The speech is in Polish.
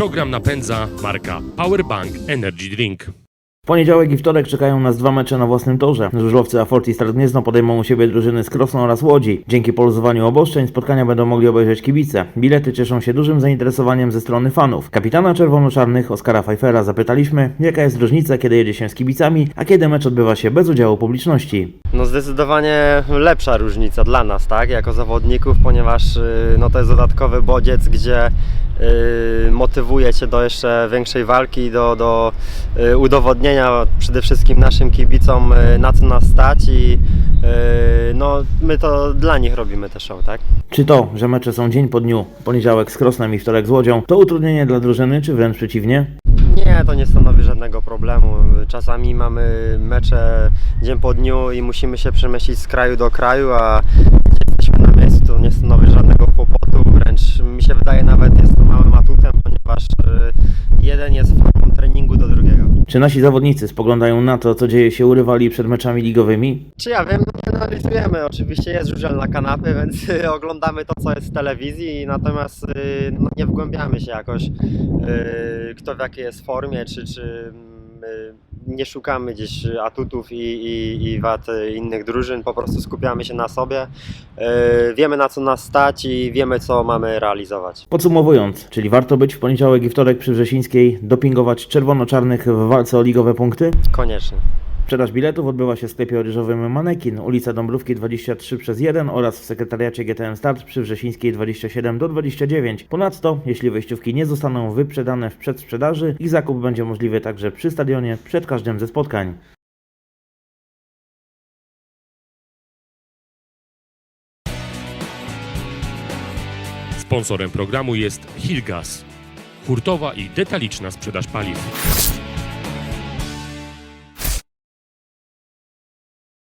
Program napędza marka Powerbank Energy Drink. W poniedziałek i wtorek czekają nas dwa mecze na własnym torze. Żużlowcy Afort i Start Gniezno podejmą u siebie drużyny z Krosną oraz Łodzi. Dzięki poluzowaniu obostrzeń spotkania będą mogli obejrzeć kibice. Bilety cieszą się dużym zainteresowaniem ze strony fanów. Kapitana czerwono-czarnych Oskara Pfeiffera zapytaliśmy, jaka jest różnica, kiedy jedzie się z kibicami, a kiedy mecz odbywa się bez udziału publiczności. No zdecydowanie lepsza różnica dla nas, tak, jako zawodników, ponieważ y, no to jest dodatkowy bodziec, gdzie y, motywuje Cię do jeszcze większej walki, do, do y, udowodnienia przede wszystkim naszym kibicom y, na co nas stać i y, no my to dla nich robimy te show, tak? Czy to, że mecze są dzień po dniu, poniedziałek z Krosnem i wtorek z Łodzią, to utrudnienie dla drużyny, czy wręcz przeciwnie? Nie, to nie stanowi żadnego problemu. Czasami mamy mecze dzień po dniu i musimy się przemieścić z kraju do kraju, a gdzie jesteśmy na miejscu, to nie stanowi żadnego kłopotu. Wręcz mi się wydaje nawet jest to małym atutem, ponieważ y, jeden jest formą treningu do drugiego. Czy nasi zawodnicy spoglądają na to, co dzieje się u rywali przed meczami ligowymi? Czy ja wiem, analizujemy. Oczywiście jest żużel na kanapy, więc oglądamy to, co jest w telewizji, natomiast y, no, nie wgłębiamy się jakoś, y, kto w jakiej jest formie, czy, czy y, nie szukamy gdzieś atutów i, i, i wad innych drużyn, po prostu skupiamy się na sobie. Y, Wiemy, na co nas stać i wiemy, co mamy realizować. Podsumowując, czyli warto być w poniedziałek i wtorek przy Wrzesińskiej, dopingować czerwono-czarnych w walce o ligowe punkty? Koniecznie. Sprzedaż biletów odbywa się w sklepie ryżowym Manekin, ulica Dąbrówki 23 przez 1 oraz w sekretariacie GTM Start przy Wrzesińskiej 27 do 29. Ponadto, jeśli wejściówki nie zostaną wyprzedane w przedsprzedaży, ich zakup będzie możliwy także przy stadionie przed każdym ze spotkań. Sponsorem programu jest Hilgas, hurtowa i detaliczna sprzedaż paliw.